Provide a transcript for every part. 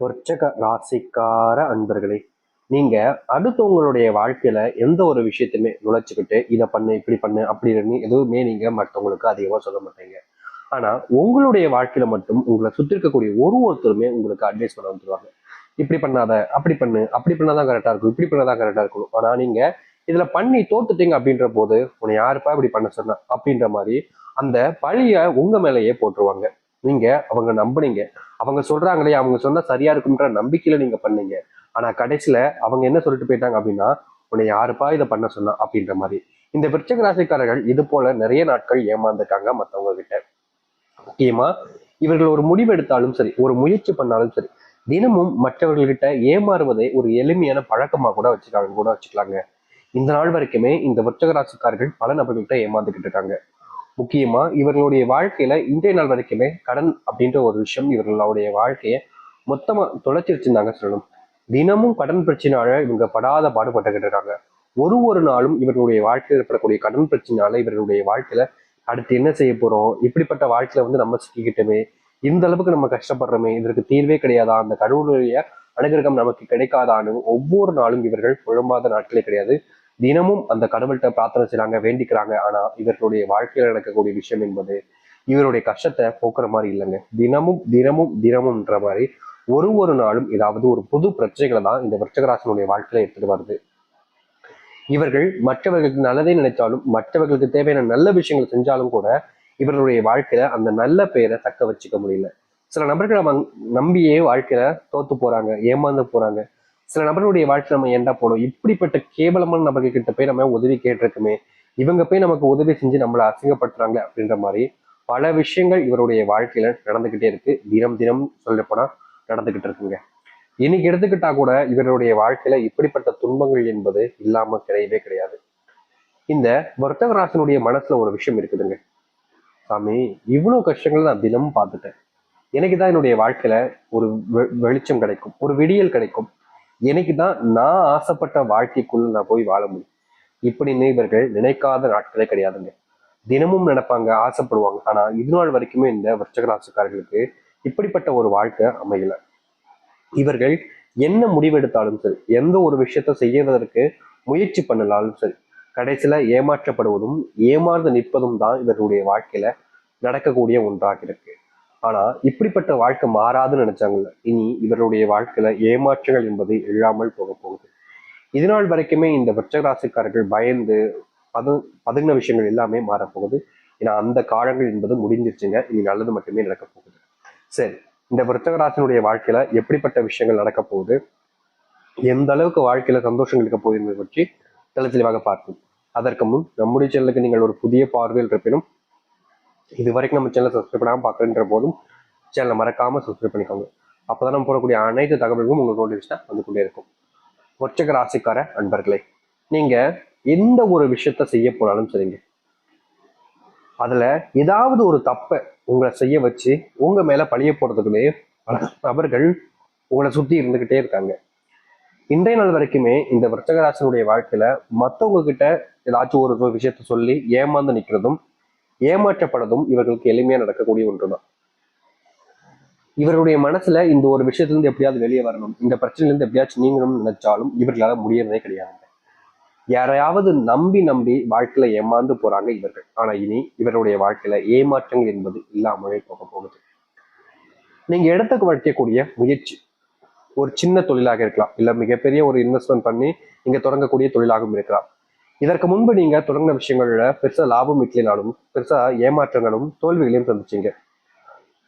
விருச்சக ராசிக்கார அன்பர்களே நீங்க அடுத்தவங்களுடைய வாழ்க்கையில எந்த ஒரு விஷயத்தையுமே நுழைச்சிக்கிட்டு இதை பண்ணு இப்படி பண்ணு அப்படின்னு எதுவுமே நீங்க மற்றவங்களுக்கு அதிகமா சொல்ல மாட்டீங்க. ஆனா உங்களுடைய வாழ்க்கையில மட்டும் உங்களை சுத்தி இருக்கக்கூடிய ஒரு ஒருத்தருமே உங்களுக்கு அட்வைஸ் பண்ண வந்துருவாங்க. இப்படி பண்ணாத அப்படி பண்ணு அப்படி பண்ணாதான் கரெக்டா இருக்கும் இப்படி பண்ணாதான் கரெக்டா இருக்கணும். ஆனா நீங்க இதுல பண்ணி தோத்துட்டீங்க அப்படின்ற போது உன்னை யாருப்பா இப்படி பண்ண சொன்ன? அப்படின்ற மாதிரி அந்த பழிய உங்க மேலேயே போட்டுருவாங்க. நீங்க அவங்க நம்புனீங்க. அவங்க சொல்றாங்களே அவங்க சொன்னா சரியா இருக்கும்ன்ற நம்பிக்கையில நீங்க பண்ணீங்க. ஆனா கடைசியில அவங்க என்ன சொல்லிட்டு போயிட்டாங்க அப்படின்னா உன்னை யாருப்பா இதை பண்ண சொன்னா? அப்படின்ற மாதிரி. இந்த விருச்சக ராசிக்காரர்கள் இது போல நிறைய நாட்கள் ஏமாந்துட்டாங்க மத்தவங்க கிட்ட முக்கியமா இவர்கள் ஒரு முடிவு எடுத்தாலும் சரி ஒரு முயற்சி பண்ணாலும் சரி தினமும் மற்றவர்கள்கிட்ட ஏமாறுவதை ஒரு எளிமையான பழக்கமா கூட வச்சுக்காங்க கூட வச்சுக்கலாங்க. இந்த நாள் வரைக்குமே இந்த விருச்சக ராசிக்காரர்கள் பல நபர்கள்கிட்ட ஏமாந்துகிட்டு இருக்காங்க. முக்கியமா இவர்களுடைய வாழ்க்கையில இன்றைய நாள் வரைக்குமே கடன் அப்படின்ற ஒரு விஷயம் இவர்களுடைய வாழ்க்கையை மொத்தமா தொலைச்சி வச்சிருந்தாங்க சொல்லணும். தினமும் கடன் பிரச்சனையால இவங்க படாத பாடுபட்டுக்கிட்டு இருக்காங்க. ஒரு ஒரு நாளும் இவர்களுடைய வாழ்க்கையில் ஏற்படக்கூடிய கடன் பிரச்சனையால இவர்களுடைய வாழ்க்கையில அடுத்து என்ன செய்ய போறோம்? இப்படிப்பட்ட வாழ்க்கையில வந்து நம்ம சிக்கிக்கிட்டோமே? இந்த அளவுக்கு நம்ம கஷ்டப்படுறோமே? இதற்கு தீர்வே கிடையாதா? அந்த கடவுளுடைய அனுகிரகம் நமக்கு கிடைக்காதான்னு ஒவ்வொரு நாளும் இவர்கள் புழம்பாத நாட்களே கிடையாது. தினமும் அந்த கடவுள்கிட்ட பிரார்த்தனை செய்யறாங்க வேண்டிக்கிறாங்க. ஆனா இவர்களுடைய வாழ்க்கையில நடக்கக்கூடிய விஷயம் என்பது இவருடைய கஷ்டத்தை போக்குற மாதிரி இல்லைங்க. தினமும் தினமும் தினமும்ன்ற மாதிரி ஒரு ஒரு நாளும் ஏதாவது ஒரு புது பிரச்சனைகளை தான் இந்த விருச்சகராசனுடைய வாழ்க்கையில எடுத்துட்டு வருது. இவர்கள் மற்றவர்களுக்கு நல்லதே நினைச்சாலும் மற்றவர்களுக்கு தேவையான நல்ல விஷயங்கள் செஞ்சாலும் கூட இவர்களுடைய வாழ்க்கையில அந்த நல்ல பெயரை தக்க வச்சுக்க முடியல. சில நபர்களை வந்- நம்பியே வாழ்க்கையில தோத்து போறாங்க ஏமாந்து போறாங்க. சில நபர்களுடைய வாழ்க்கையில நம்ம ஏண்டா போனோம்? இப்படிப்பட்ட கேவலமான நபர்கள் கிட்ட போய் நம்ம உதவி கேட்டிருக்குமே இவங்க போய் நமக்கு உதவி செஞ்சு நம்மளை அசிங்கப்படுத்துறாங்க அப்படின்ற மாதிரி பல விஷயங்கள் இவருடைய வாழ்க்கையில நடந்துகிட்டே இருக்கு. தினம் தினம் சொல்லப்போனா நடந்துகிட்டு இருக்குங்க. இன்னைக்கு எடுத்துக்கிட்டா கூட இவருடைய வாழ்க்கையில இப்படிப்பட்ட துன்பங்கள் என்பது இல்லாம கிடையவே கிடையாது. இந்த வர்த்தகராசனுடைய மனசுல ஒரு விஷயம் இருக்குதுங்க. சாமி இவ்வளவு கஷ்டங்கள் நான் தினமும் பார்த்துட்டேன். எனக்கு தான் என்னுடைய வாழ்க்கையில ஒரு வெ- வெளிச்சம் கிடைக்கும் ஒரு விடியல் கிடைக்கும். எனக்கு தான் நான் ஆசைப்பட்ட வாழ்க்கைக்குள்ள நான் போய் வாழ முடியும்? இப்படின்னு இவர்கள் நினைக்காத நாட்களே கிடையாதுங்க. தினமும் நினைப்பாங்க ஆசைப்படுவாங்க. ஆனா இது நாள் வரைக்குமே இந்த விருச்சகராசிக்காரர்களுக்கு இப்படிப்பட்ட ஒரு வாழ்க்கை அமையல. இவர்கள் என்ன முடிவெடுத்தாலும் சரி எந்த ஒரு விஷயத்த செய்வதற்கு முயற்சி பண்ணலாலும் சரி கடைசியில ஏமாற்றப்படுவதும் ஏமாந்து நிற்பதும் தான் இவர்களுடைய வாழ்க்கையில நடக்கக்கூடிய ஒன்றாக இருக்கு. ஆனா இப்படிப்பட்ட வாழ்க்கை மாறாதுன்னு நினைச்சாங்கல்ல. இனி இவருடைய வாழ்க்கையில ஏமாற்றங்கள் என்பது இல்லாமல் போக போகுது. இது வரைக்குமே இந்த விருச்சகராசிக்காரர்கள் பயந்து பது பதுங்கின விஷயங்கள் எல்லாமே மாறப்போகுது. ஏன்னா அந்த காலங்கள் என்பது முடிஞ்சிருச்சுங்க. இனி நல்லது மட்டுமே நடக்க போகுது. சரி இந்த விருச்சகராசினுடைய வாழ்க்கையில எப்படிப்பட்ட விஷயங்கள் நடக்க போகுது? எந்த அளவுக்கு வாழ்க்கையில சந்தோஷம் இருக்க போகுது என்பதை பற்றி தெளிவாக பார்ப்போம். அதற்கு முன் நம்முடைய சேனலுக்கு நீங்கள் ஒரு புதிய பார்வையில் இருப்பினும் இது வரைக்கும் நம்ம சேனலை சப்ஸ்கிரைப் பண்ணாமல் பார்க்குறன்ற போதும் சேனலை மறக்காம சப்ஸ்கிரைப் பண்ணிக்கோங்க. அப்பதான் நம்ம போடக்கூடிய அனைத்து தகவல்களும் உங்களுக்கு நோட்டிஃபிகேஷன் வந்து கொண்டே இருக்கும். ஒற்சக ராசிக்கார அன்பர்களே நீங்க எந்த ஒரு விஷயத்த செய்ய போனாலும் சரிங்க. அதுல ஏதாவது ஒரு தப்பை உங்களை செய்ய வச்சு உங்க மேல பழிய போடுறதுக்குள்ளே பல நபர்கள் உங்களை சுத்தி இருந்துகிட்டே இருக்காங்க. இன்றைய நாள் வரைக்குமே இந்த விரச்சகராசனுடைய வாழ்க்கையில மத்தவங்க கிட்ட ஏதாச்சும் ஒரு விஷயத்த சொல்லி ஏமாந்து நிக்கிறதும் ஏமாற்றப்படதும் இவர்களுக்கு எளிமையா நடக்கக்கூடிய ஒன்றுதான். இவருடைய மனசுல இந்த ஒரு விஷயத்துல இருந்து எப்படியாவது வெளியே வரணும் இந்த பிரச்சனையில இருந்து எப்படியாச்சும் நீங்கணும்னு நினைச்சாலும் இவர்களால முடியறதே கிடையாது யாரையாவது நம்பி நம்பி வாழ்க்கையில ஏமாந்து போறாங்க இவர்கள். ஆனா இனி இவருடைய வாழ்க்கையில ஏமாற்றங்கள் என்பது இல்லாமலே போக போகுது. நீங்க இடத்துக்கு வைக்கக்கூடிய முயற்சி ஒரு சின்ன தொழிலாக இருக்கலாம். இல்ல மிகப்பெரிய ஒரு இன்வெஸ்ட்மெண்ட் பண்ணி இங்க தொடங்கக்கூடிய தொழிலாகவும் இருக்கலாம். இதற்கு முன்பு நீங்க தொடங்கின விஷயங்கள்ல பெருசா லாபம் இட்லினாலும் பெருசா ஏமாற்றங்களும் தோல்விகளையும் சந்திச்சீங்க.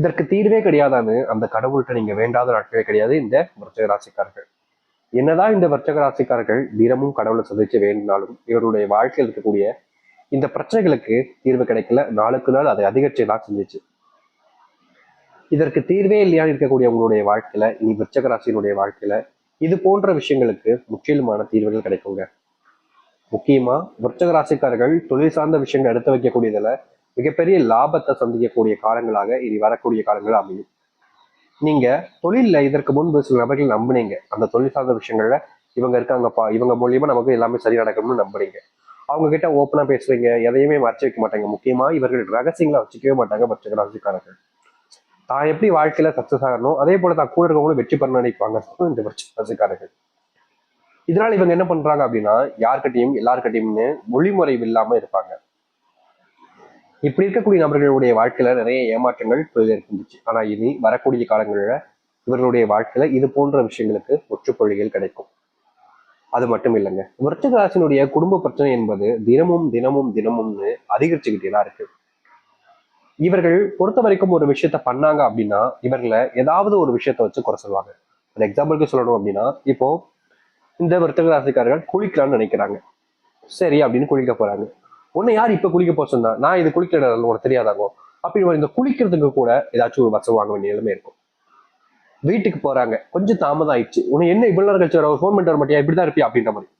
இதற்கு தீர்வே கிடையாதான்னு அந்த கடவுள்கிட்ட நீங்க வேண்டாத நாட்களே கிடையாது இந்த விருச்சக ராசிக்காரர்கள். என்னதான் இந்த விருச்சக ராசிக்காரர்கள் தினமும் கடவுளை சந்திச்சு வேண்டினாலும் இவருடைய வாழ்க்கையில் இருக்கக்கூடிய இந்த பிரச்சனைகளுக்கு தீர்வு கிடைக்கல. நாளுக்கு நாள் அதை அதிகரிச்சு தான் செஞ்சுச்சு. இதற்கு தீர்வே இல்லையான்னு இருக்கக்கூடிய உங்களுடைய வாழ்க்கையில இனி விருச்சக ராசியினுடைய வாழ்க்கையில இது போன்ற விஷயங்களுக்கு முற்றிலுமான தீர்வுகள் கிடைக்குங்க. முக்கியமா விருச்சக ராசிக்காரர்கள் தொழில் சார்ந்த விஷயங்கள் எடுத்து வைக்கக்கூடியதுல மிகப்பெரிய லாபத்தை சந்திக்கக்கூடிய காலங்களாக இனி வரக்கூடிய காலங்கள் அமையும். நீங்க தொழில்ல இதற்கு முன்பு சில நபர்கள் நம்புனீங்க. அந்த தொழில் சார்ந்த விஷயங்கள்ல இவங்க இருக்காங்கப்பா இவங்க மூலியமா நமக்கு எல்லாமே சரி நடக்கணும்னு நம்புறீங்க. அவங்க கிட்ட ஓப்பனா பேசுறீங்க எதையுமே மறைச்சு வைக்க மாட்டாங்க. முக்கியமா இவர்கள் ரகசியங்களை வச்சுக்கவே மாட்டாங்க விருச்சக ராசிக்காரர்கள். தான் எப்படி வாழ்க்கையில சக்சஸ் ஆகணும் அதே போல தான் கூட இருக்கவங்களும் வெற்றி பெற நினைப்பாங்க இந்த ராசிக்காரர்கள். இதனால இவங்க என்ன பண்றாங்க அப்படின்னா யார்கிட்டயும் எல்லார்கிட்டையும்னு மொழிமுறை இல்லாம இருப்பாங்க. இப்படி இருக்கக்கூடிய நபர்களுடைய வாழ்க்கையில நிறைய ஏமாற்றங்கள் இருந்துச்சு. ஆனா இனி வரக்கூடிய காலங்களில் இவர்களுடைய வாழ்க்கையில இது போன்ற விஷயங்களுக்கு முற்றுப்பொழிகள் கிடைக்கும். அது மட்டும் இல்லைங்க. விருத்தகராசினுடைய குடும்ப பிரச்சனை என்பது தினமும் தினமும் தினமும்னு அதிகரிச்சுக்கிட்டே தான் இருக்கு. இவர்கள் பொறுத்த வரைக்கும் ஒரு விஷயத்த பண்ணாங்க அப்படின்னா இவர்களை ஏதாவது ஒரு விஷயத்த வச்சு குறை சொல்லுவாங்க. ஒரு எக்ஸாம்பிளுக்கு சொல்லணும் அப்படின்னா இப்போ இந்த விருத்தக ராசிக்காரர்கள் குளிக்கலாம்னு நினைக்கிறாங்க. சரி அப்படின்னு குளிக்க போறாங்க. உன்னை யார் இப்ப குளிக்க போக சொன்னா? நான் இது குளிக்கிற உனக்கு தெரியாதாங்க? அப்படி இந்த குளிக்கிறதுக்கு கூட ஏதாச்சும் ஒரு வசம் வாங்க வேண்டிய நிலைமை இருக்கும். வீட்டுக்கு போறாங்க. கொஞ்சம் தாமதம் ஆயிடுச்சு உன்னை என்ன இவ்வளவு நேரம் கழிச்சு வர? ஃபோன் பண்ணிட்டு வர மாட்டியா? இப்படிதான் இருப்பியா? அப்படின்ற மாதிரி.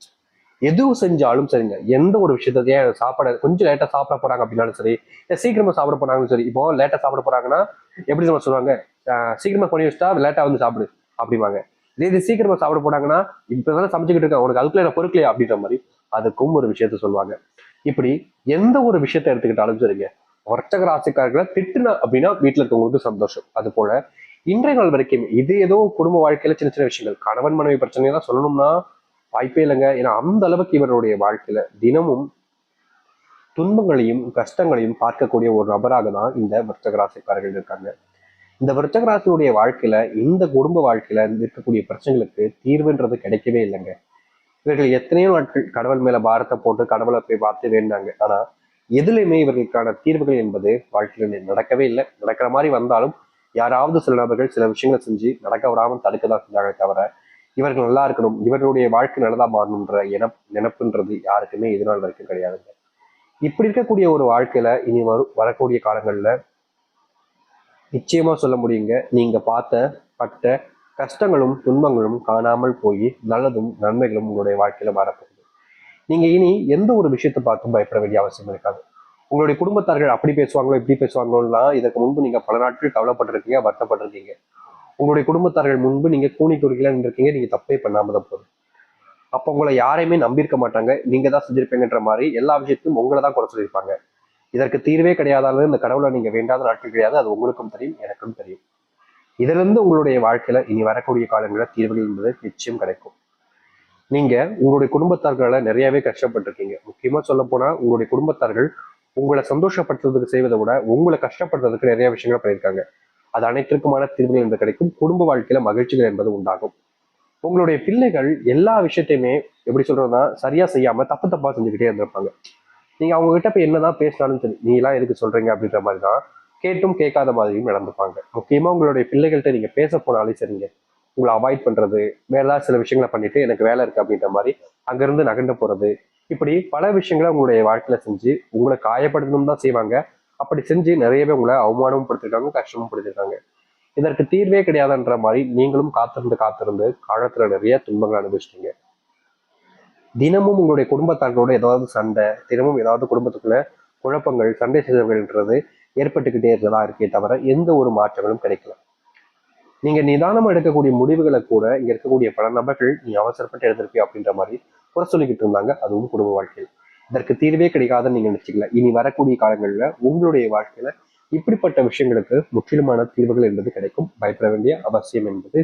எதுவும் செஞ்சாலும் சரிங்க. எந்த ஒரு விஷயத்தையும் சாப்பிட கொஞ்சம் லேட்டா சாப்பிட போறாங்க அப்படின்னாலும் சரி இல்ல சீக்கிரமா சாப்பிட போறாங்கன்னு சரி இப்போ லேட்டா சாப்பிட போறாங்கன்னா எப்படி நம்ம சொல்லுவாங்க? சீக்கிரமா பண்ணி வச்சுட்டா லேட்டா வந்து சாப்பிடு அப்படிம்பாங்க. இதே இது சீக்கிரமா சாப்பிட போனாங்கன்னா இப்பதான் சமைச்சுக்கிட்டு இருக்கேன் உனக்கு அதுக்குள்ள என்ன பொறுக்கலையா அப்படின்ற மாதிரி அதுக்கும் ஒரு விஷயத்த சொல்லுவாங்க. இப்படி எந்த ஒரு விஷயத்த எடுத்துக்கிட்டாலும் சரிங்க வர்த்தக ராசிக்காரர்களை திட்டுன அப்படின்னா வீட்டுல இருக்கவங்களுக்கு சந்தோஷம். அது போல இன்றைய நாள் வரைக்கும் இது ஏதோ குடும்ப வாழ்க்கையில சின்ன சின்ன விஷயங்கள். கணவன் மனைவி பிரச்சனையெல்லாம் சொல்லணும்னா வாய்ப்பே இல்லைங்க. ஏன்னா அந்த அளவுக்கு இவருடைய வாழ்க்கையில தினமும் துன்பங்களையும் கஷ்டங்களையும் பார்க்கக்கூடிய ஒரு நபராக தான் இந்த வர்த்தக ராசிக்காரர்கள் இருக்காங்க. இந்த விருச்சக ராசியுடைய வாழ்க்கையில இந்த குடும்ப வாழ்க்கையில இருக்கக்கூடிய பிரச்சனைகளுக்கு தீர்வுன்றது கிடைக்கவே இல்லைங்க. இவர்கள் எத்தனையோ நாட்கள் கடவுள் மேல பாரத்தை போட்டு கடவுளை போய் பார்த்து வேண்டாங்க. ஆனா எதுலையுமே இவர்களுக்கான தீர்வுகள் என்பது வாழ்க்கையில நடக்கவே இல்லை. நடக்கிற மாதிரி வந்தாலும் யாராவது சில நபர்கள் சில விஷயங்களை செஞ்சு நடக்க வராமல் தடுக்க தான் செஞ்சாங்க தவிர இவர்கள் நல்லா இருக்கணும் இவர்களுடைய வாழ்க்கை நல்லதா மாறணுன்ற என நினப்புன்றது யாருக்குமே இது வரைக்கும் கிடையாதுங்க. இப்படி இருக்கக்கூடிய ஒரு வாழ்க்கையில இனி வரும் வரக்கூடிய காலங்கள்ல நிச்சயமாக சொல்ல முடியுங்க. நீங்கள் பார்த்த பட்ட கஷ்டங்களும் துன்பங்களும் காணாமல் போய் நல்லதும் நன்மைகளும் உங்களுடைய வாழ்க்கையில் வரப்போகுது. நீங்கள் இனி எந்த ஒரு விஷயத்தை பார்த்தும் பயப்பட வேண்டிய அவசியம் இருக்காது. உங்களுடைய குடும்பத்தார்கள் அப்படி பேசுவாங்களோ இப்படி பேசுவாங்களோலாம் இதற்கு முன்பு நீங்கள் பல நாட்கள் கவலைப்பட்டிருக்கீங்க வருத்தப்பட்டிருக்கீங்க. உங்களுடைய குடும்பத்தார்கள் முன்பு நீங்கள் கூணி குறுக்கலாம் இருக்கீங்க நீங்கள் தப்பே பண்ணாமல் தான் போதும் அப்போ உங்களை யாரையுமே நம்பியிருக்க மாட்டாங்க. நீங்கள் தான் செஞ்சிருப்பீங்கன்ற மாதிரி எல்லா விஷயத்தையும் உங்களை தான் குறை சொல்லியிருப்பாங்க. இதற்கு தீர்வே கிடையாதாலும் இந்த கடவுளை நீங்க வேண்டாத நாட்கள் கிடையாது. அது உங்களுக்கும் தெரியும் எனக்கும் தெரியும். இதுல இருந்து உங்களுடைய வாழ்க்கையில இனி வரக்கூடிய காலங்களில் தீர்வுகள் என்பது நிச்சயம் கிடைக்கும். நீங்க உங்களுடைய குடும்பத்தார்களை நிறையவே கஷ்டப்பட்டிருக்கீங்க. முக்கியமா சொல்ல போனா உங்களுடைய குடும்பத்தார்கள் உங்களை சந்தோஷப்படுத்துறதுக்கு செய்வதை விட உங்களை கஷ்டப்படுத்துறதுக்கு நிறைய விஷயங்கள் பண்ணியிருக்காங்க. அது அனைத்திற்குமான தீர்வுகள் என்பது கிடைக்கும். குடும்ப வாழ்க்கையில மகிழ்ச்சிகள் என்பது உண்டாகும். உங்களுடைய பிள்ளைகள் எல்லா விஷயத்தையுமே எப்படி சொல்றதுன்னா சரியா செய்யாம தப்பு தப்பா செஞ்சுக்கிட்டே இருந்திருப்பாங்க. நீங்க அவங்க கிட்ட போய் என்னதான் பேசினாலும் சரி நீ எல்லாம் எதுக்கு சொல்றீங்க? அப்படின்ற மாதிரி தான் கேட்டும் கேட்காத மாதிரியும் நடந்துப்பாங்க. முக்கியமா உங்களுடைய பிள்ளைகள்கிட்ட நீங்க பேச போனாலே சரிங்க. உங்களை அவாய்ட் பண்றது வேற சில விஷயங்களை பண்ணிட்டு எனக்கு வேலை இருக்கு அப்படின்ற மாதிரி அங்கிருந்து நகர்ந்து போறது. இப்படி பல விஷயங்களை உங்களுடைய வாழ்க்கையில செஞ்சு உங்களை காயப்படுத்தணும் தான் செய்வாங்க. அப்படி செஞ்சு நிறையவே உங்களை அவமானமும் படுத்திருக்காங்க கஷ்டமும் படுத்திருக்காங்க. இதற்கு தீர்வே கிடையாதுன்ற மாதிரி நீங்களும் காத்திருந்து காத்திருந்து காலத்துல நிறைய துன்பங்கள் அனுபவிச்சிட்டீங்க. தினமும் உங்களுடைய குடும்பத்தார்களோட ஏதாவது சண்டை தினமும் ஏதாவது குடும்பத்துக்குள்ள குழப்பங்கள் சண்டை செய்தவர்கள்ன்றது ஏற்பட்டுக்கிட்டே இருக்கதா இருக்கே தவிர எந்த ஒரு மாற்றங்களும் கிடைக்கல. நீங்க நிதானமா எடுக்கக்கூடிய முடிவுகளை கூட இங்க இருக்கக்கூடிய பல நபர்கள் நீ அவசரப்பட்டு எழுந்திருப்பியா அப்படின்ற மாதிரி குறை சொல்லிக்கிட்டு இருந்தாங்க. அதுவும் குடும்ப வாழ்க்கையில். இதற்கு தீர்வே கிடைக்காதுன்னு நீங்க நினைச்சிக்கல. இனி வரக்கூடிய காலங்களில் உங்களுடைய வாழ்க்கையில இப்படிப்பட்ட விஷயங்களுக்கு முற்றிலுமான தீர்வுகள் என்பது கிடைக்கும். பயப்பட வேண்டிய அவசியம் என்பது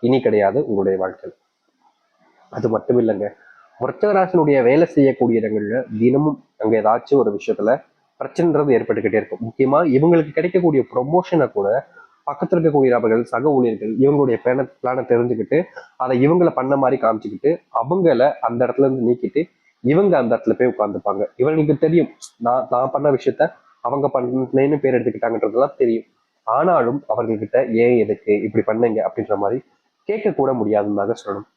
இனி கிடையாது உங்களுடைய வாழ்க்கையில். அது மட்டும் இல்லைங்க வர்த்தகராசனுடைய வேலை செய்யக்கூடிய இடங்கள்ல தினமும் அங்க ஏதாச்சும் ஒரு விஷயத்துல பிரச்சனைன்றது ஏற்பட்டுக்கிட்டே இருக்கும். முக்கியமா இவங்களுக்கு கிடைக்கக்கூடிய ப்ரொமோஷனை கூட பக்கத்துல இருக்கக்கூடிய நபர்கள் சக ஊழியர்கள் இவங்களுடைய பிளான பிளானை தெரிஞ்சுக்கிட்டு அதை இவங்களை பண்ண மாதிரி காமிச்சுக்கிட்டு அவங்கள அந்த இடத்துல இருந்து நீக்கிட்டு இவங்க அந்த இடத்துல போய் உட்காந்துப்பாங்க இவங்களுக்கு தெரியும். நான் நான் பண்ண விஷயத்த அவங்க பண்ணேன்னு பேர் எடுத்துக்கிட்டாங்கன்றதுலாம் தெரியும். ஆனாலும் அவர்கள்கிட்ட ஏன் எதுக்கு இப்படி பண்ணீங்க அப்படின்ற மாதிரி கேட்க கூட முடியாதுன்னு சொல்லணும்.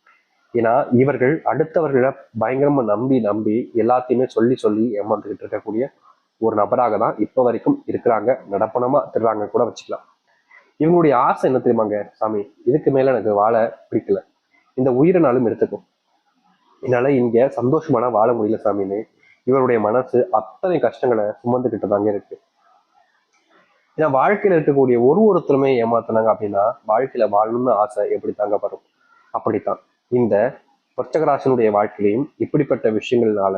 ஏன்னா இவர்கள் அடுத்தவர்களை பயங்கரமா நம்பி நம்பி எல்லாத்தையுமே சொல்லி சொல்லி ஏமாந்துக்கிட்டு இருக்கக்கூடிய ஒரு நபராக தான் இப்போ வரைக்கும் இருக்கிறாங்க. நடப்பணமா திருறாங்க கூட வச்சுக்கலாம். இவங்களுடைய ஆசை என்ன தெரியுமாங்க சாமி? இதுக்கு மேல எனக்கு வாழ பிடிக்கல. இந்த உயிரினாலும் எடுத்துக்கும் என்னால இங்க சந்தோஷமான வாழ முடியல சாமின்னு இவருடைய மனசு அத்தனை கஷ்டங்களை சுமந்துக்கிட்டு தாங்க இருக்கு. ஏன்னா வாழ்க்கையில இருக்கக்கூடிய ஒரு ஒருத்தருமே ஏமாத்தினாங்க அப்படின்னா வாழ்க்கையில வாழணும்னு ஆசை எப்படி தாங்க வரும்? அப்படித்தான். இந்த வர்த்தகராசனுடைய வாழ்க்கையிலையும் இப்படிப்பட்ட விஷயங்கள்னால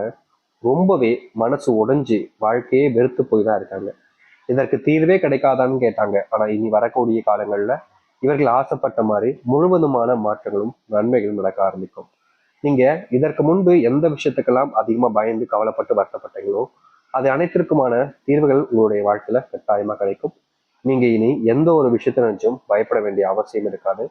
ரொம்பவே மனசு உடைஞ்சு வாழ்க்கையே வெறுத்து போய் தான் இருக்காங்க. இதற்கு தீர்வே கிடைக்காதான்னு கேட்டாங்க. ஆனால் இனி வரக்கூடிய காலங்களில் இவர்கள் ஆசைப்பட்ட மாதிரி முழுவதுமான மாற்றங்களும் நன்மைகளும் நடக்க ஆரம்பிக்கும். நீங்க இதற்கு முன்பு எந்த விஷயத்துக்கெல்லாம் அதிகமா பயந்து கவலைப்பட்டு வருத்தப்பட்டீங்களோ அது அனைத்திற்குமான தீர்வுகள் உங்களுடைய வாழ்க்கையில கட்டாயமா கிடைக்கும். நீங்க இனி எந்த ஒரு விஷயத்த நினைச்சும் பயப்பட வேண்டிய அவசியம் இருக்காது.